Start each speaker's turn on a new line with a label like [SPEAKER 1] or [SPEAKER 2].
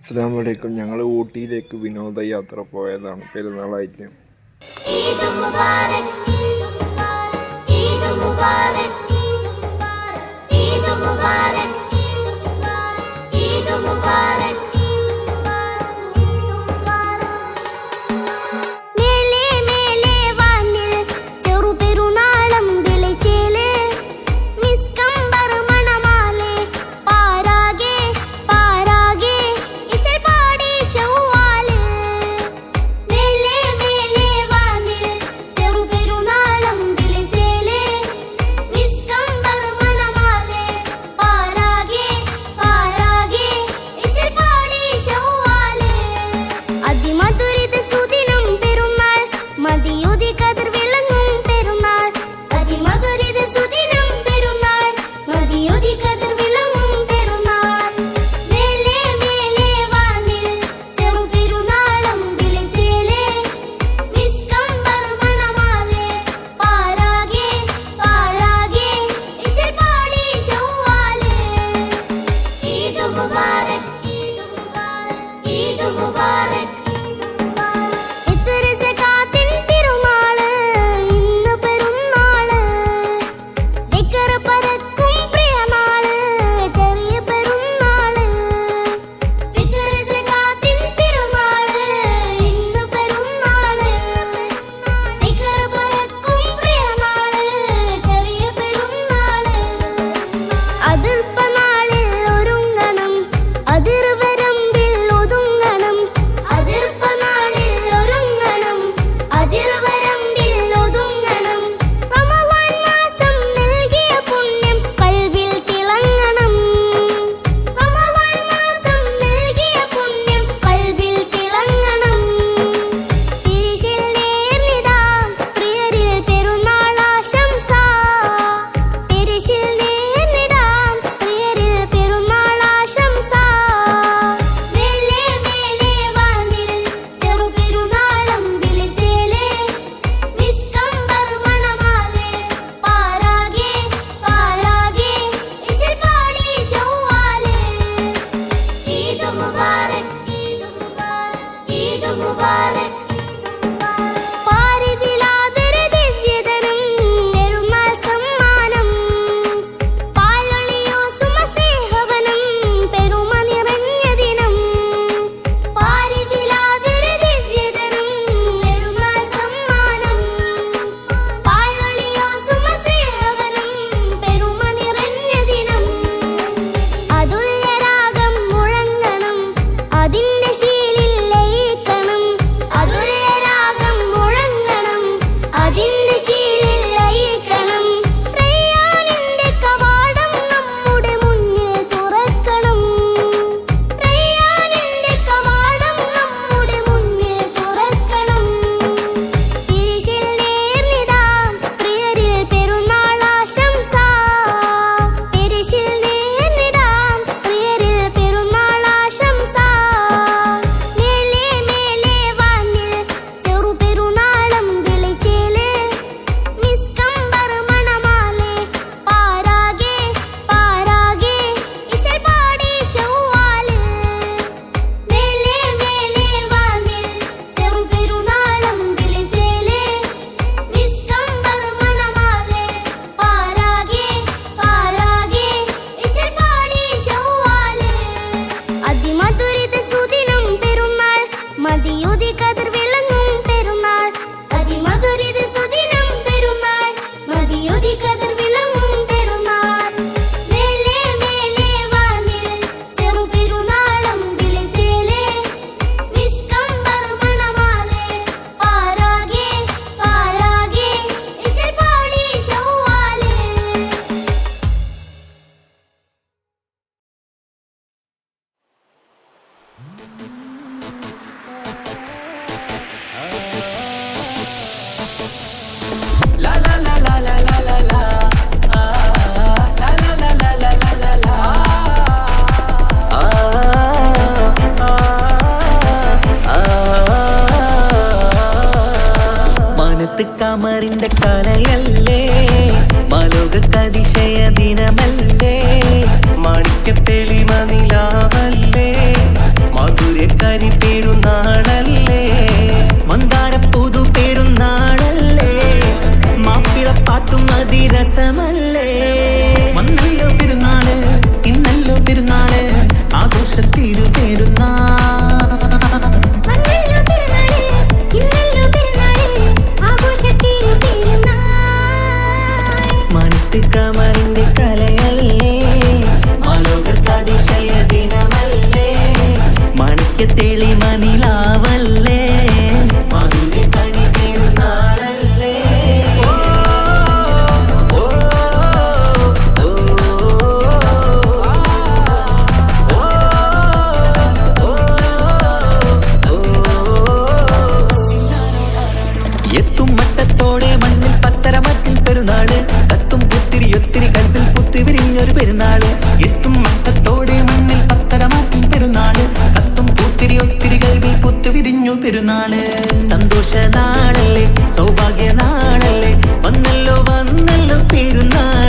[SPEAKER 1] അസ്സാം വലൈക്കും ഞങ്ങൾ ഊട്ടിയിലേക്ക് വിനോദയാത്ര പോയതാണ്. പെരുന്നാളായിട്ട്.
[SPEAKER 2] como. താമറിന്റെ കലയല്ലേ? മലോകക്കതിശയ ദിനമല്ലേ? മാണിക്കത്തെളിമ നിലാവല്ലേ? മധുരക്കരി പെരുന്നാള ഒരു പെരുന്നാൾ. എത്തും മട്ടത്തോടെ മണ്ണിൽ പത്തരമാക്കും പെരുന്നാൾ. കത്തും പൂത്തിരി ഒത്തിരി കൽവിൽ പുത്തു വിരിഞ്ഞു പെരുന്നാൾ. സന്തോഷ നാളല്ലേ സൗഭാഗ്യ നാളല്ലേ വന്നല്ലോ വന്നല്ലോ പെരുന്നാൾ.